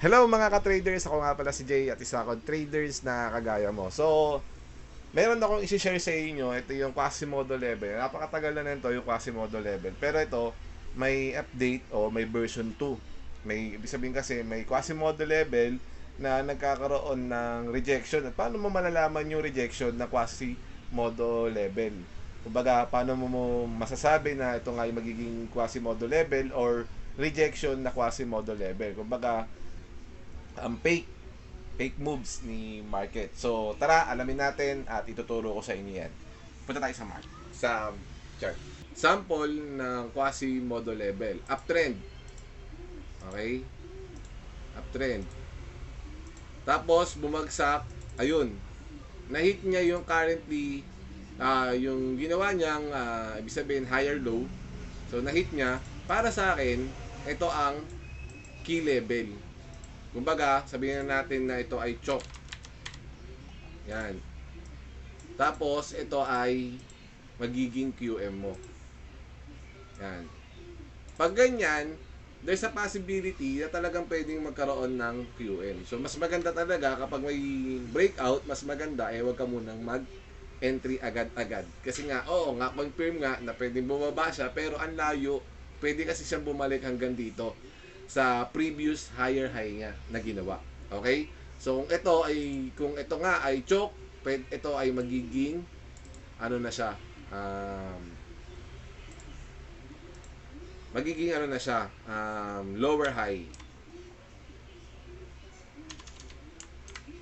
Hello mga ka-traders, ako nga pala si Jay at isa akong traders na kagaya mo. So, meron akong isi-share sa inyo, ito yung Quasimodo level. Napakatagal na nito yung Quasimodo level. Pero ito, may update o may version 2. May, ibig sabihin kasi, may Quasimodo level na nagkakaroon ng rejection. At paano mo malalaman yung rejection na Quasimodo level? Kumbaga, paano mo, masasabi na ito nga ay magiging Quasimodo level or rejection na Quasimodo level? Kumbaga, ang fake fake moves ni market. So, tara, alamin natin at ituturo ko sa inyo yan. Punta tayo sa market. Sa chart. Sample ng Quasimodo level. Uptrend. Okay? Uptrend. Tapos, bumagsak. Ayun. Na-hit niya yung currently ah yung ginawa niyang ah, ibig sabihin higher low. So, na-hit niya. Para sa akin, ito ang key level. Kumbaga, sabihin na natin na ito ay chok. Yan. Tapos, ito ay magiging QM mo. Yan. Pag ganyan, there's a possibility na talagang pwedeng magkaroon ng QM. So, mas maganda talaga kapag may breakout, mas maganda eh wag ka munang mag entry agad-agad. Kasi nga, oo nga, confirm nga na pwedeng bumaba siya, pero ang layo, pwede kasi siyang bumalik hanggang dito sa previous higher high niya na ginawa. Okay? So, kung ito ay, kung ito nga ay choke, ito ay magiging, ano na siya, um, magiging ano na siya, um, lower high.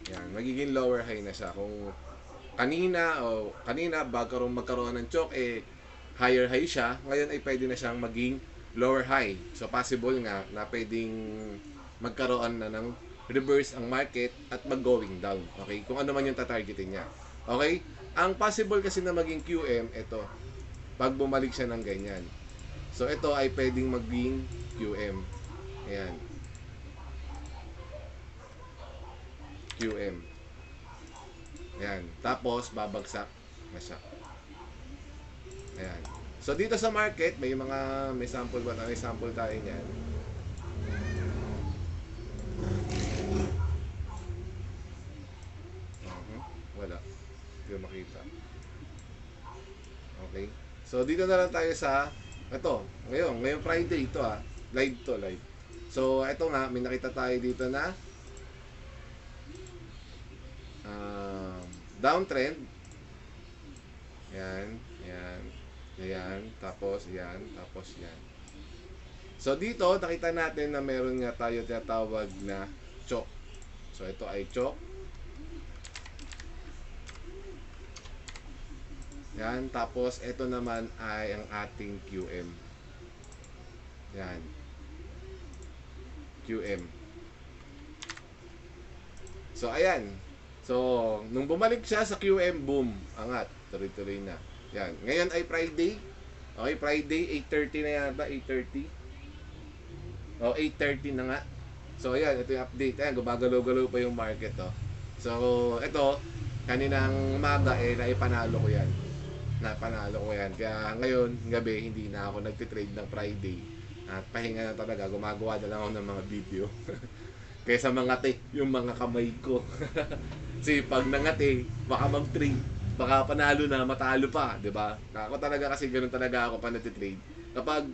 Yan, magiging lower high na siya. Kung kanina o kanina bago magkaroon ng choke eh higher high siya, ngayon ay pwede na siyang maging lower high. So possible nga na pwedeng magkaroon na ng reverse ang market at mag-going down. Okay? Kung ano man yung tatargetin niya. Okay? Ang possible kasi na maging QM, ito. Pag bumalik siya ng ganyan. So ito ay pwedeng maging QM. Ayan. QM. Ayan. Tapos, babagsak na siya. Ayan. So dito sa market, may mga may sample ba? May sample tayo niyan. Mhm. Wala. Hindi ko makita. Okay. So dito na lang tayo sa ito. Ngayon, ngayong Friday ito ah. Live to, live. So ito nga, may nakita tayo dito na um, downtrend. Yan. Ayan, tapos yan, tapos yan. So dito, nakita natin na meron nga tayo tinatawag na chok. So ito ay chok. Yan, tapos ito naman ay ang ating QM. Yan. QM. So ayan. So, nung bumalik siya sa QM, boom, angat, tuloy-tuloy na. Yan. Ngayon ay Friday. Okay, Friday, 8.30 na yata, 8.30. O, 8.30 na nga. So, ayan, ito yung update. Ayan, gumagalaw-galaw pa yung market, oh. So, ito, kaninang umaga, eh, naipanalo ko yan. Napanalo ko yan. Kaya ngayon, gabi, hindi na ako nagtitrade ng Friday. At pahinga na talaga, gumagawa na lang ako ng mga video. Kaysa mga te, yung mga kamay ko. Kasi pag nangati, baka mag-trade baka panalo na, matalo pa, 'di ba? Ako talaga kasi ganoon talaga ako pa nagte-trade. Kapag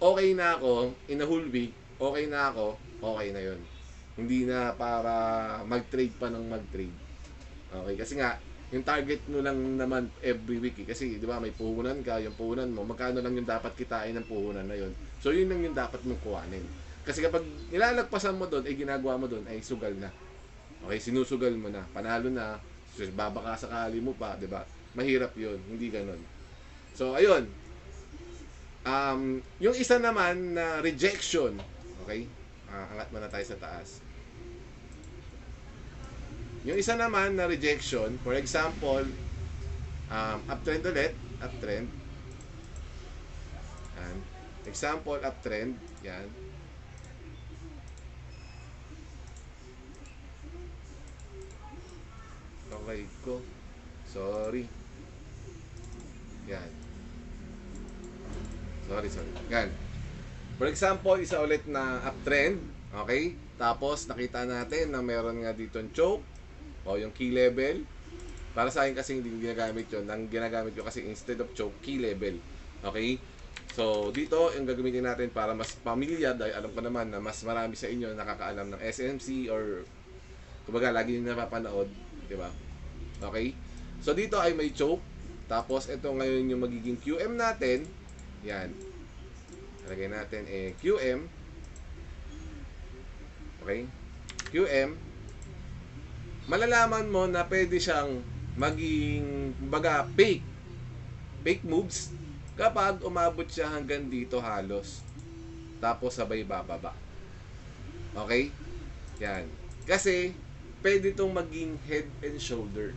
okay na ako in a whole week, okay na ako, okay na 'yon. Hindi na para mag-trade pa ng mag-trade. Okay, kasi nga yung target mo lang naman every week eh. kasi 'di ba may puhunan ka, yung puhunan mo, magkano lang yung dapat kitain ng puhunan na 'yon. So yun lang yung dapat mong kuhanin. Kasi kapag nilalagpasan mo doon, ay ginagawa mo doon ay sugal na. Okay, sinusugal mo na, panalo na, So, babaka sakali mo pa, 'di ba? Mahirap 'yun, hindi ganoon. So, ayun. Um, yung isa naman na rejection, okay? Ah, angat muna tayo sa taas. Yung isa naman na rejection, for example, um, uptrend ulit, uptrend. Yan. Example, uptrend. Yan. Okay ko. Sorry. Yan. Sorry, sorry. Yan. For example, isa ulit na uptrend. Okay? Tapos, nakita natin na meron nga dito yung choke o yung key level. Para sa akin kasi hindi ginagamit yun. Ang ginagamit ko kasi instead of choke, key level. Okay? So, dito, yung gagamitin natin para mas pamilya dahil alam ko naman na mas marami sa inyo nakakaalam ng SMC or kumbaga, lagi nyo napapanood. Di ba? Okay? So, dito ay may choke. Tapos, ito ngayon yung magiging QM natin. Yan. Lagay natin eh, QM. Okay? QM. Malalaman mo na pwede siyang maging, baga, fake. Fake moves kapag umabot siya hanggang dito halos. Tapos sabay bababa. Okay? Yan. Kasi, pwede itong maging head and shoulder.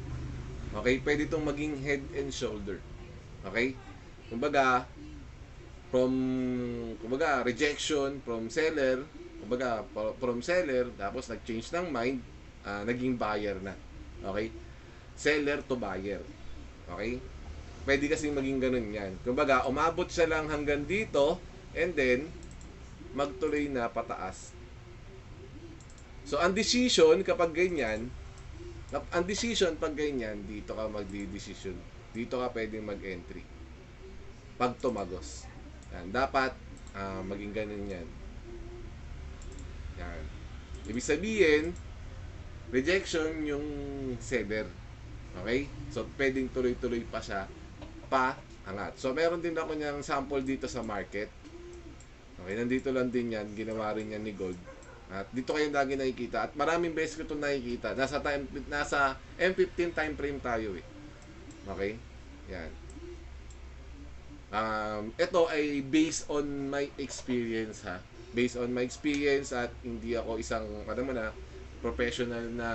Okay? Pwede itong maging head and shoulder. Okay? Kumbaga, from, kumbaga, rejection from seller, kumbaga, fro- from seller, tapos nag-change ng mind, ah, naging buyer na. Okay? Seller to buyer. Okay? Pwede kasi maging ganun yan. Kumbaga, umabot siya lang hanggang dito, and then, magtuloy na pataas. So, ang decision kapag ganyan, ang decision pag ganyan, dito ka magdi-decision. Dito ka pwedeng mag-entry. Pag tumagos. Yan. Dapat ah, maging ganun yan. Yan. Ibig sabihin, rejection yung seller. Okay? So, pwedeng tuloy-tuloy pa siya pa angat. So, meron din ako niyang sample dito sa market. Okay, nandito lang din yan. Ginawa rin yan ni Gold. At dito kayo lagi nakikita. At maraming beses ko ito nakikita. Nasa, time, nasa M15 time frame tayo eh. Okay? Yan. Um, ito ay based on my experience ha. Based on my experience at hindi ako isang, ano mo na, professional na,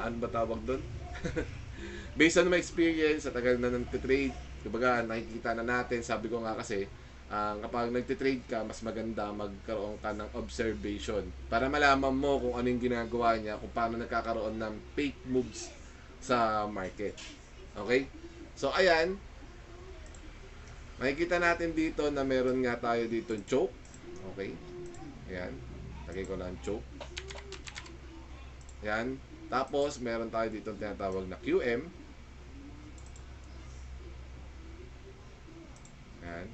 ano ba tawag doon? based on my experience, sa tagal na nag-trade, kumbaga nakikita na natin, sabi ko nga kasi, ang kapag nagtitrade ka, mas maganda magkaroon ka ng observation para malaman mo kung ano yung ginagawa niya, kung paano nagkakaroon ng fake moves sa market. Okay? So, ayan. Makikita natin dito na meron nga tayo dito choke. Okay? Ayan. Lagay ko lang choke. Ayan. Tapos, meron tayo dito tinatawag na QM. Ayan.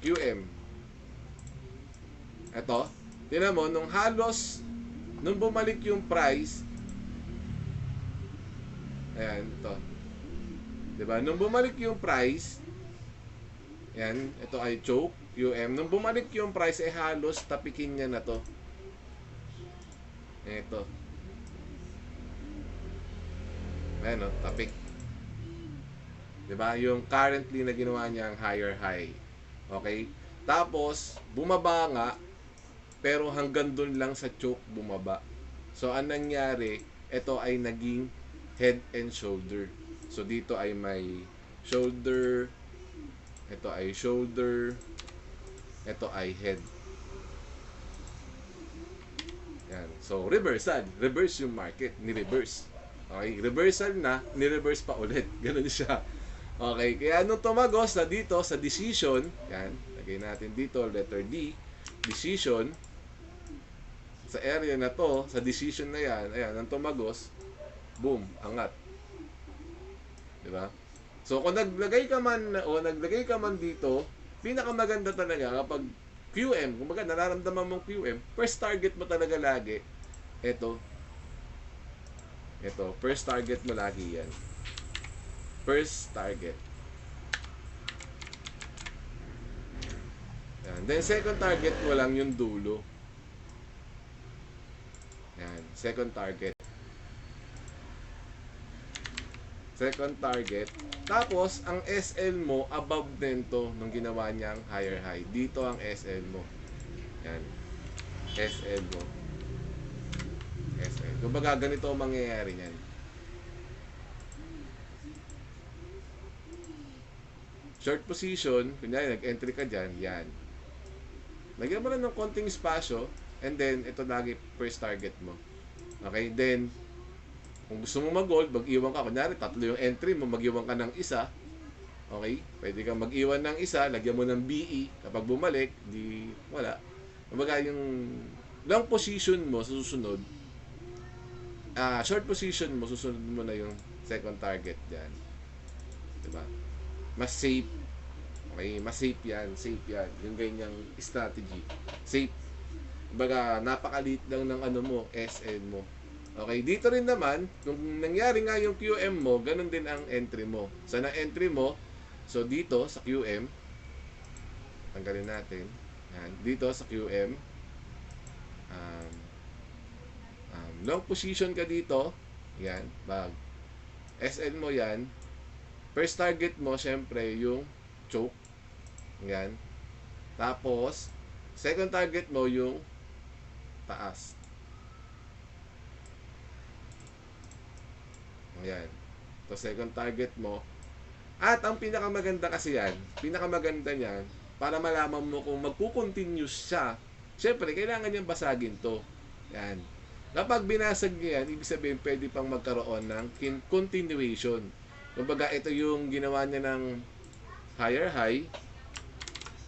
QM. Ito. Tingnan mo, nung halos, nung bumalik yung price, ayan, ito. Diba? Nung bumalik yung price, yan, ito ay choke, UM. Nung bumalik yung price, eh halos tapikin niya na to. Ito. Ayan o, tapik. Diba? Yung currently na ginawa niya ang higher high. Okay? Tapos, bumaba nga, pero hanggang dun lang sa choke bumaba. So, ang nangyari, ito ay naging head and shoulder. So, dito ay may shoulder, ito ay shoulder, ito ay head. Yan. So, reversal. Reverse yung market. Ni-reverse. Okay? Reversal na, ni-reverse pa ulit. Ganun siya. Okay, kaya nung tumagos na dito sa decision, yan, lagay natin dito, letter D, decision, sa area na to, sa decision na yan, ayan, nang tumagos, boom, angat. Diba? So, kung naglagay ka man, o naglagay ka man dito, pinakamaganda talaga kapag QM, kung baga nararamdaman mong QM, first target mo talaga lagi, ito, ito, first target mo lagi yan first target. Yan. Then second target mo lang yung dulo. Yan, second target. Second target. Tapos, ang SL mo, above din to nung ginawa niyang higher high. Dito ang SL mo. Yan. SL mo. SL. Kumbaga, ganito ang mangyayari niyan. Short position, kunyari nag-entry ka dyan, yan. Lagyan mo lang ng konting espasyo, and then, ito lagi first target mo. Okay, then, kung gusto mo mag-gold, mag-iwan ka. Kunyari, tatlo yung entry mo, mag-iwan ka ng isa. Okay, pwede kang mag-iwan ng isa, lagyan mo ng BE. Kapag bumalik, di, wala. Kumbaga, yung long position mo sa susunod, ah short position mo, susunod mo na yung second target yan. Diba? Mas safe. Okay, mas safe yan. Safe yan. Yung ganyang strategy. Safe. Baga, napakaliit lang ng ano mo, SN mo. Okay, dito rin naman, kung nangyari nga yung QM mo, ganun din ang entry mo. Sa na entry mo, so dito sa QM, tanggalin natin. Yan, dito sa QM, um, um, long position ka dito, yan, bag. SN mo yan, first target mo, syempre, yung choke. Yan. Tapos, second target mo, yung taas. Ayan. So, second target mo. At ang pinakamaganda kasi yan, pinakamaganda niyan, para malaman mo kung magkukontinue siya, syempre, kailangan niyang basagin to. Yan. Kapag binasag niya yan, ibig sabihin, pwede pang magkaroon ng continuation. Kumbaga, ito yung ginawa niya ng higher high.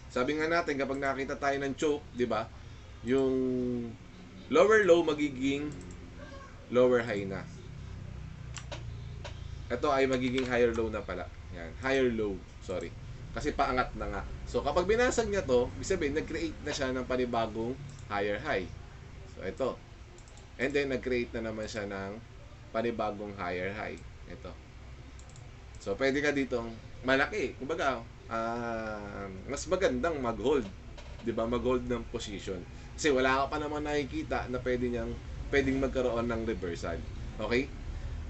Sabi nga natin, kapag nakita tayo ng choke, di ba? Yung lower low magiging lower high na. Ito ay magiging higher low na pala. Yan, higher low. Sorry. Kasi paangat na nga. So, kapag binasag niya to, ibig sabihin, nag-create na siya ng panibagong higher high. So, ito. And then, nag-create na naman siya ng panibagong higher high. Ito. So, pwede ka ditong malaki. Kumbaga, ah, mas magandang mag-hold. 'Di ba Mag-hold ng position. Kasi wala ka pa naman nakikita na pwede niyang pwedeng magkaroon ng reversal. Okay?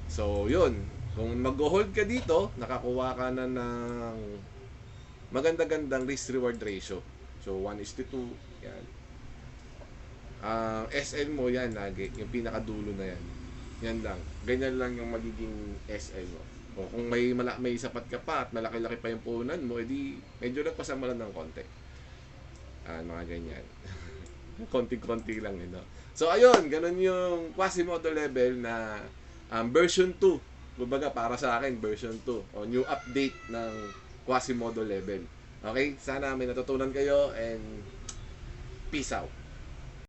So, yun. Kung mag-hold ka dito, nakakuha ka na ng maganda-gandang risk-reward ratio. So, 1 is to 2. Yan. Ang SL mo, yan lagi. Yung pinakadulo na yan. Yan lang. Ganyan lang yung magiging SL mo. O kung may mala, may sapat ka pa at malaki-laki pa yung puhunan mo, edi medyo nagpasama lang ng konti. Ah, mga ganyan. Konti-konti lang yun. No? So, ayun, ganun yung Quasimodo level na um, version 2. Kumbaga, para sa akin, version 2. O new update ng Quasimodo level. Okay? Sana may natutunan kayo and peace out.